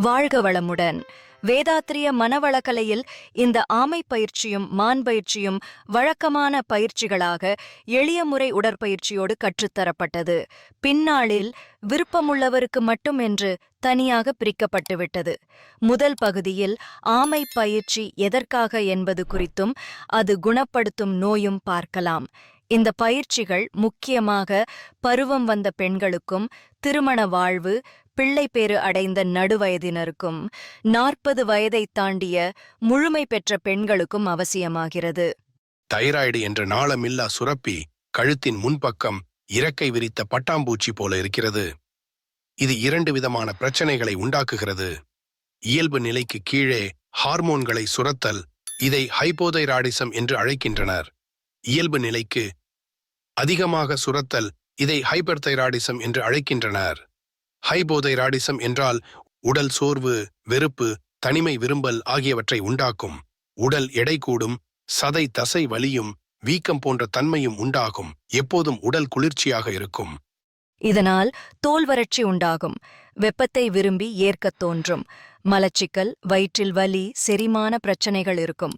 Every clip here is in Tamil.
வாழ்க வளமுடன். வேதாத்திரிய மனவளக்கலையில் இந்த ஆமை பயிற்சியும் மான் பயிற்சியும் வழக்கமான பயிற்சிகளாக எளிய முறை உடற்பயிற்சியோடு கற்றுத்தரப்பட்டது பின்னாளில் விருப்பமுள்ளவருக்கு மட்டும் என்று தனியாக பிரிக்கப்பட்டுவிட்டது. முதல் பகுதியில் ஆமை பயிற்சி எதற்காக என்பது குறித்தும் அது குணப்படுத்தும் நோயும் பார்க்கலாம். இந்த பயிற்சிகள் முக்கியமாக பருவம் வந்த பெண்களுக்கும் திருமண வாழ்வு பிள்ளைப்பேறு அடைந்த நடுவயதினருக்கும் நாற்பது வயதை தாண்டிய முழுமை பெற்ற பெண்களுக்கும் அவசியமாகிறது. தைராய்டு என்ற நாளமில்லா சுரப்பி கழுத்தின் முன்பக்கம் இறக்கை விரித்த பட்டாம்பூச்சி போல இருக்கிறது. இது இரண்டு விதமான பிரச்சனைகளை உண்டாக்குகிறது. இயல்பு நிலைக்கு கீழே ஹார்மோன்களை சுரத்தல் இதை ஹைபோதைராடிசம் என்று அழைக்கின்றனர். இயல்பு நிலைக்கு அதிகமாக சுரத்தல் இதை ஹைபர்தைராடிசம் என்று அழைக்கின்றனர். ஹைபோதைராடிசம் என்றால் உடல் சோர்வு வெறுப்பு தனிமை விரும்பல் ஆகியவற்றை உண்டாக்கும். உடல் எடை கூடும் சதை தசை வலியும் வீக்கம் போன்ற தன்மையும் உண்டாகும். எப்போதும் உடல் குளிர்ச்சியாக இருக்கும். இதனால் தோல் வறட்சி உண்டாகும். வெப்பத்தை விரும்பி ஏற்கத் தோன்றும். மலச்சிக்கல் வயிற்றில் வலி செரிமான பிரச்சனைகள் இருக்கும்.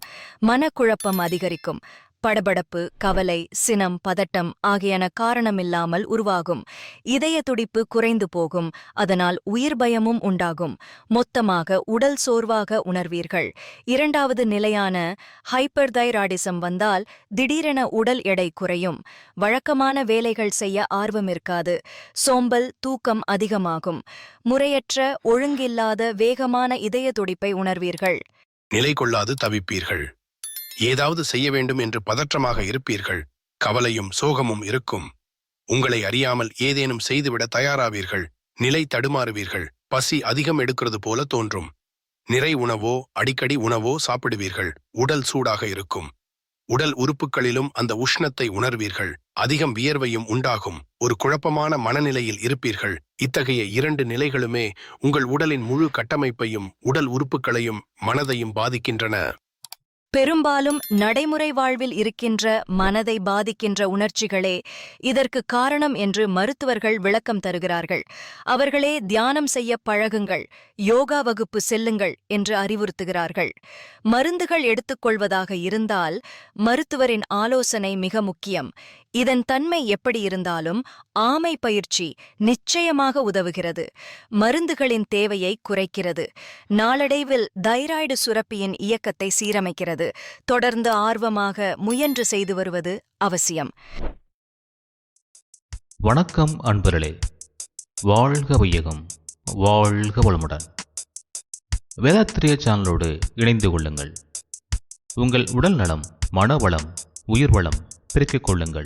மனக்குழப்பம் அதிகரிக்கும். படபடப்பு கவலை சினம் பதட்டம் ஆகியன காரணமில்லாமல் உருவாகும். இதய துடிப்பு குறைந்து போகும். அதனால் உயிர் பயமும் உண்டாகும். மொத்தமாக உடல் சோர்வாக உணர்வீர்கள். இரண்டாவது நிலையான ஹைப்பர்தைராடிசம் வந்தால் திடீரென உடல் எடை குறையும். வழக்கமான வேலைகள் செய்ய ஆர்வம் இருக்காது. சோம்பல் தூக்கம் அதிகமாகும். முறையற்ற ஒழுங்கில்லாத வேகமான இதய துடிப்பை உணர்வீர்கள். நிலை கொள்ளாது தவிப்பீர்கள். ஏதாவது செய்ய வேண்டும் என்று பதற்றமாக இருப்பீர்கள். கவலையும் சோகமும் இருக்கும். உங்களை அறியாமல் ஏதேனும் செய்துவிட தயாராவீர்கள். நிலை தடுமாறுவீர்கள். பசி அதிகம் எடுக்கிறது போல தோன்றும். நிறை உணவோ அடிக்கடி உணவோ சாப்பிடுவீர்கள். உடல் சூடாக இருக்கும். உடல் உறுப்புகளிலும் அந்த உஷ்ணத்தை உணர்வீர்கள். அதிகம் வியர்வையும் உண்டாகும். ஒரு குழப்பமான மனநிலையில் இருப்பீர்கள். இத்தகைய இரண்டு நிலைகளுமே உங்கள் உடலின் முழு கட்டமைப்பையும் உடல் உறுப்புகளையும் மனதையும் பாதிக்கின்றன. பெரும்பாலும் நடைமுறை வாழ்வில் இருக்கின்ற மனதை பாதிக்கின்ற உணர்ச்சிகளே இதற்கு காரணம் என்று மருத்துவர்கள் விளக்கம் தருகிறார்கள். அவர்களே தியானம் செய்ய பழகுங்கள் யோகா வகுப்பு செல்லுங்கள் என்று அறிவுறுத்துகிறார்கள். மருந்துகள் எடுத்துக்கொள்வதாக இருந்தால் மருத்துவரின் ஆலோசனை மிக முக்கியம். இதன் தன்மை எப்படி இருந்தாலும் ஆமை பயிற்சி நிச்சயமாக உதவுகிறது. மருந்துகளின் தேவையை குறைக்கிறது. நாளடைவில் தைராய்டு சுரப்பியின் இயக்கத்தை சீரமைக்கிறது. தொடர்ந்து ஆர்வமாக முயன்று செய்து வருவது அவசியம். வணக்கம் அன்பர்களே. வாழ்க வையகம். வாழ்க வளமுடன். வேதாத்திரிய சேனலோடு இணைந்து கொள்ளுங்கள். உங்கள் உடல் நலம் மனவளம் உயிர்வளம் பெருக்கிக் கொள்ளுங்கள்.